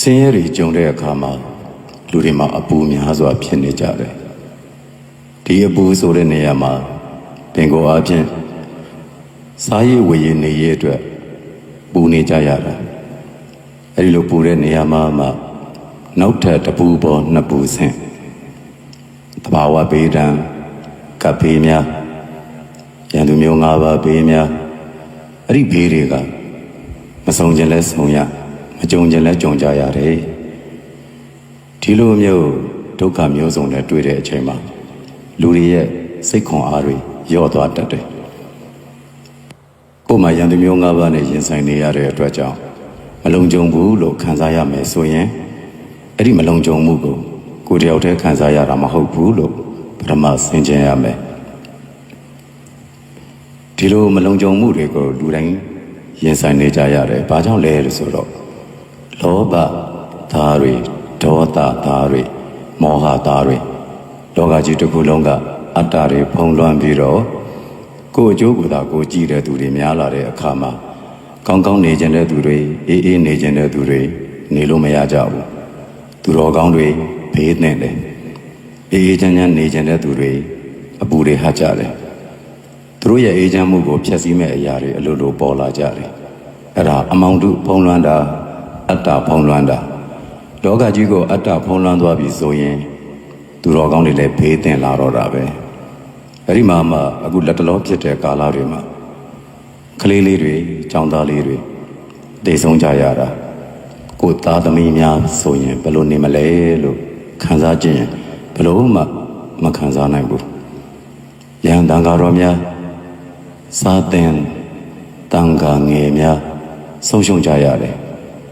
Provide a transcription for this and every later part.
ဆင်းရဲတွေကြုံတဲ့အခါမှာလူတွေမှာအပူများစွာဖြစ်နေကြတယ်ဒီအပူဆိုတဲ့နေရာမှာပင်ကိုယ်အချင်းစားရည်ဝေရည်နေရည်အတွက်ပူနေကြရတာအဲဒီလိုပူတဲ့နေရာမှာမှနောက်ထပ်တပူပေါ်နှစ်ပူဆင့်တဘာဝဘေးဒဏ်ကပ်ဘေးများရန်သူမျိုး၅ပါးဘေးများအဲ့ဒီဘေးတွေကမဆုံးခြင်းလဲဆုံးရ မကြုံခြင်းလဲကြုံကြရတယ်ဒီလိုမျိုးဒုက္ခမျိုးစုံနဲ့တွေ့တဲ့အချိန်မှာလူတွေရဲ့စိတ်ခွန်အားတွေယော့သွားတတ်တယ်ကိုယ်မှာရန်သူမျိုး၅ပါးနဲ့ရင်ဆိုင်နေရတဲ့အတွက်ကြောင့်မလုံခြုံဘူးလို့ခံစားရမယ်ဆိုရင်အဲ့ဒီမလုံခြုံမှုကိုကိုယ်တယောက်တည်းခံစားရတာမဟုတ်ဘူးလို့ပထမဆင်ခြင်ရမယ်ဒီလိုမလုံခြုံမှုတွေကိုလူတိုင်းရင်ဆိုင်နေကြရတယ်။ဘာကြောင့်လဲလို့ဆိုတော့ လောဘသားတွေဒေါသသားတွေမောဟသားတွေလောကကြီးတစ်ခုလုံးကအတ္တတွေဖုံးလွှမ်းပြီးတော့ကိုယ်အကျိုးကိုယ်သာကိုယ်ကြည့်တဲ့သူတွေများလာတဲ့အခါမှာကောင်းကောင်းနေကြတဲ့သူတွေအေးအေးနေကြတဲ့သူတွေနေလို့မရကြဘူး။သူတော်ကောင်းတွေဘေးသင့်တယ်။အေးအေးချမ်းချမ်းနေကြတဲ့သူတွေအပူတွေဟတ်ကြတယ်။သူတို့ရဲ့အေးချမ်းမှုကိုဖျက်ဆီးမဲ့အရာတွေအလိုလိုပေါ်လာကြတယ်။အဲ့ဒါအမောင်တုဖုံးလွှမ်းတာ အတ္တဖုံးလွှမ်းတာလောကကြီးကိုအတ္တဖုံးလွှမ်းသွားပြီဆိုရင်သူတော်ကောင်းတွေလည်းဘေးသင့်လာတော့တာပဲ။အဲ့ဒီမှာမှအခုလက်တလောဖြစ်တဲ့ကာလတွေမှာကလေးလေးတွေចောင်းသားလေးတွေတည်ဆုံးကြရတာကိုယ်သားသမီးများဆိုရင်ဘယ်လိုနေမလဲလို့ခံစားကြည့်ရင်ဘယ်လို့မှမခံစားနိုင်ဘူး။ယဟန်တန်ဃာတော်များစာသင်တန်ခါငယ်များဆုံးရှုံးကြရတယ်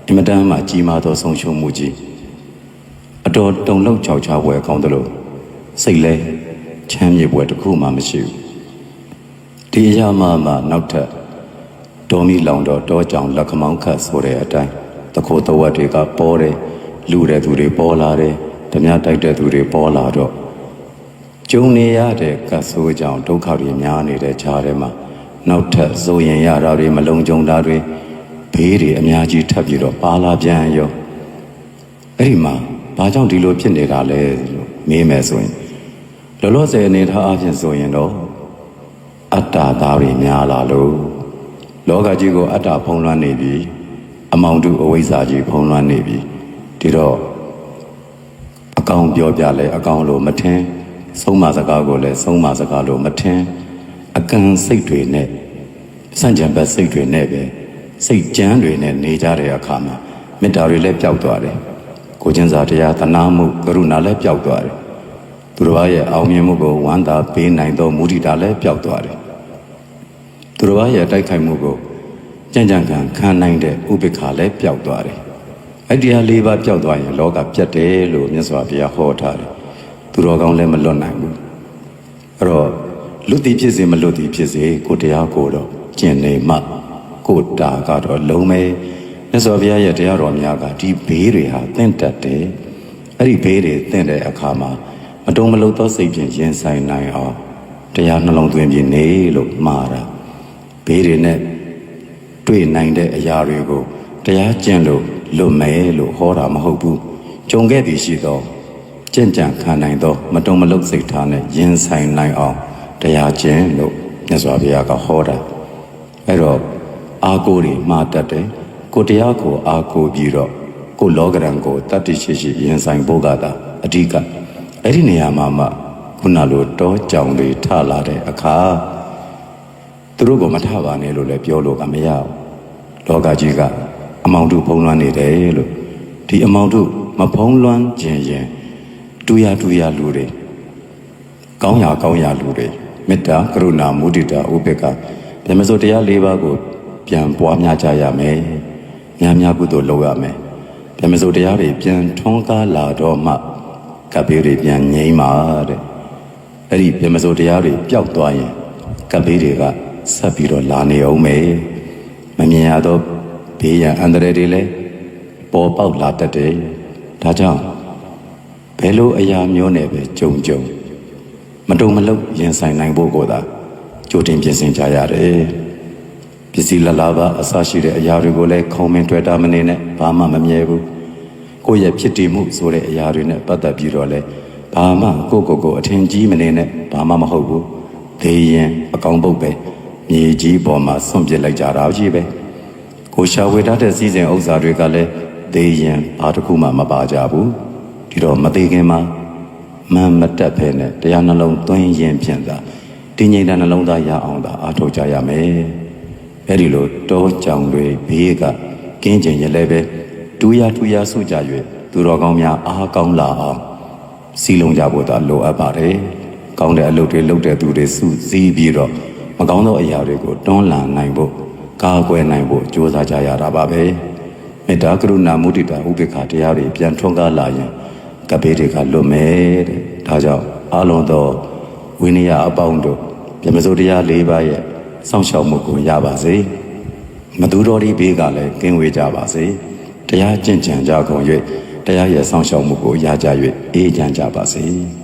အင်မတန်မှကြီးမားသောဆုံးရှုံးမှုကြီးအတော်တုံလောက်ချောက်ချပွဲကောင်းတယ်လို့စိတ်လဲချမ်းမြေပွဲတစ်ခုမှမရှိဘူးဒီအရာမှမှနောက်ထပ်ဒေါ်မီလောင်တော်တောကြောင်လက်ခမောင်းခတ်ဆိုတဲ့အတိုင်းတခိုးတဝက်တွေကပေါ်တယ်လူတဲ့သူတွေပေါ်လာတယ်ဓမြတိုက်တဲ့သူတွေပေါ်လာတော့ကျုံနေရတဲ့ကတ်ဆိုးကြောင့်ဒုက္ခတွေများနေတဲ့ခြားထဲမှာနောက်ထပ်စိုးရင်ရတာတွေမလုံခြုံတာတွေ ဘေးတွေအများကြီးထပ်ပြီးတော့ပါလာပြန်ရောအဲ့ဒီမှာဘာကြောင့်ဒီလိုဖြစ်နေတာလဲလို့မေးမယ်ဆိုရင်လောလောဆယ်အနေထားအချင်းဆိုရင်တော့အတ္တသားတွေများလာလို့လောကကြီးကိုအတ္တဖုံးလွှမ်းနေပြီအမောင်တုအဝိဇ္ဇာကြီးဖုံးလွှမ်းနေပြီဒီတော့အကောင်ပြောပြလဲအကောင်လို့မထင်ဆုံးမစကားကိုလည်းဆုံးမစကားလို့မထင်အကန့်စိတ်တွေနဲ့စန့်ကြံဘက်စိတ်တွေနဲ့ပဲ စိတ်ကြမ်းတွေနဲ့နေကြတဲ့အခါမှာမေတ္တာတွေလည်းပျောက်သွားတယ်ကိုချင်းစာတရားသနာမှုကရုဏာလည်းပျောက်သွားတယ်သူတော်ဘာရဲ့အောင်မြင်မှုကိုဝမ်းသာပေးနိုင်သောမုဒိတာလည်းပျောက်သွားတယ်သူတော်ဘာရဲ့တိုက်ခိုက်မှုကိုကြံ့ကြံ့ခံခံနိုင်တဲ့ဥပိ္ပခာလည်းပျောက်သွားတယ်အဲ့ဒီဟာလေးပါးပျောက်သွားရင်လောကပြတ်တယ်လို့မြတ်စွာဘုရားဟောထားတယ်သူတော်ကောင်းလည်းမလွတ်နိုင်ဘူးအဲ့တော့လွတ်သည်ဖြစ်စေမလွတ်သည်ဖြစ်စေကိုတရားကိုတော့ကျင့်နေမှ ကိုတာကတော့လုံးမဲမြတ်စွာဘုရားရဲ့တရားတော်များကဒီဘေးတွေဟာတင့်တက်တယ်အဲ့ဒီဘေးတွေတင့်တဲ့အခါမှာမတုံမလုံးသောစိတ်ဖြင့်ရင်ဆိုင်နိုင်အောင်တရားနှလုံးသွင်းပြီးနေလို့မှားတာဘေးတွေနဲ့တွေ့နိုင်တဲ့အရာတွေကိုတရားကျင့်လို့လွတ်မဲလို့ဟောတာမဟုတ်ဘူးကြုံခဲ့သည်ရှိသောကြင့်ကြံခံနိုင်သော မတုံမလုံးစိတ်ထားနဲ့ရင်ဆိုင်နိုင်အောင်တရားကျင့်လို့မြတ်စွာဘုရားကဟောတာအဲ့တော့ အာကိုတွေမှားတတ်တယ်ကိုတရားကိုအာကိုပြီးတော့ကိုလောကရန်ကိုတတ္တိရှိရှိရင်ဆိုင်ဖို့ကသာအဓိကအဲ့ဒီနေရာမှာမှခုနလိုတောကြောင်တွေထလာတဲ့အခါသူတို့ကမထပါနဲ့လို့လည်းပြောလို့ကမရဘူးလောကကြီးကအမောင်တုဖုံးလွှမ်းနေတယ်လို့ဒီအမောင်တုမဖုံးလွှမ်းခြင်းရင်တူရတူရလူတွေကောင်းရာကောင်းရာလူတွေမေတ္တာကရုဏာမုဒိတာဥပေက္ခဗြဟ္မစိုတရား၄ပါးကို ပြန်ပွားများကြရမယ်။များများကုသိုလ်လုပ်ရမယ်။ဗြဟ္မစိုတရားတွေပြန်ထွန်းကားလာတော့မှကပ်ဘေးတွေပြန်ငြိမ်းပါတဲ့။အဲ့ဒီဗြဟ္မစိုတရားတွေပျောက်သွားရင်ကပ်ဘေးတွေကဆက်ပြီးတော့လာနေအောင်မယ်။မမြင်ရတော့ဘေးရန်အန္တရာယ်တွေလည်းပေါ်ပေါက်လာတတ်တယ်။ဒါကြောင့်ဘယ်လိုအရာမျိုးနဲ့ပဲကြုံကြုံမတုံမလုံးရင်ဆိုင်နိုင်ဖို့ကိုသာကြိုတင်ပြင်ဆင်ကြရတယ် ပစ္စည်းလလာပါအစရှိတဲ့အရာတွေကိုလည်းခုံမင်းတွေ့တာမနေနဲ့ဘာမှမမြဲဘူးကိုယ့်ရဲ့ဖြစ်တည်မှုဆိုတဲ့အရာတွေနဲ့ပတ်သက်ပြီးတော့လဲဘာမှကိုယ့်ကိုယ်ကိုအထင်ကြီးမနေနဲ့ဘာမှမဟုတ်ဘူးဒေရင်အကောင်ပုတ်ပဲမြေကြီးပေါ်မှာဆွန့်ပစ်လိုက်ကြတာကြီးပဲကိုရှာဝေတတ်တဲ့စီစဉ်ဥစ္စာတွေကလည်းဒေရင်ဘာတစ်ခုမှမပါကြဘူးဒီတော့မသေးခင်မှာမန်မတက်ဖဲနဲ့တရားနှလုံးသွင်းရင်ဖြင့်သာတင်းငိမ့်တဲ့နှလုံးသားရအောင်သာအားထုတ်ကြရမယ် အဲ့ဒီလိုတောကြောင်တွေဘေးကကင်းကျင်ရလဲပဲဒူရထူရဆုကြ၍သူတော်ကောင်းများအားကောင်းလာအောင်စီလုံးကြဖို့သာလိုအပ်ပါတယ်။ကောင်းတဲ့အလုပ်တွေလုပ်တဲ့သူတွေစုစည်းပြီးတော့မကောင်းသောအရာတွေကိုတွန်းလှန်နိုင်ဖို့ကာကွယ်နိုင်ဖို့ကြိုးစားကြရတာပါပဲ။မေတ္တာကရုဏာမုဒိတာဥပေက္ခတရားတွေပြန်ထွန်းကားလာရင်ကပေတွေကလွတ်မယ်တဲ့။ဒါကြောင့်အလုံးသောဝိနည်းအပေါင်းတို့ပြမစိုးတရား၄ပါးရဲ့ စောင့်ရှောက်မှုကိုရပါစေ။မသူတော်ဒီဘေးကလည်းကင်းဝေးကြပါစေ။တရားကျင့်ကြံကြကုန်၍တရားရဲ့စောင့်ရှောက်မှုကိုရကြ၍အေးချမ်းကြပါစေ။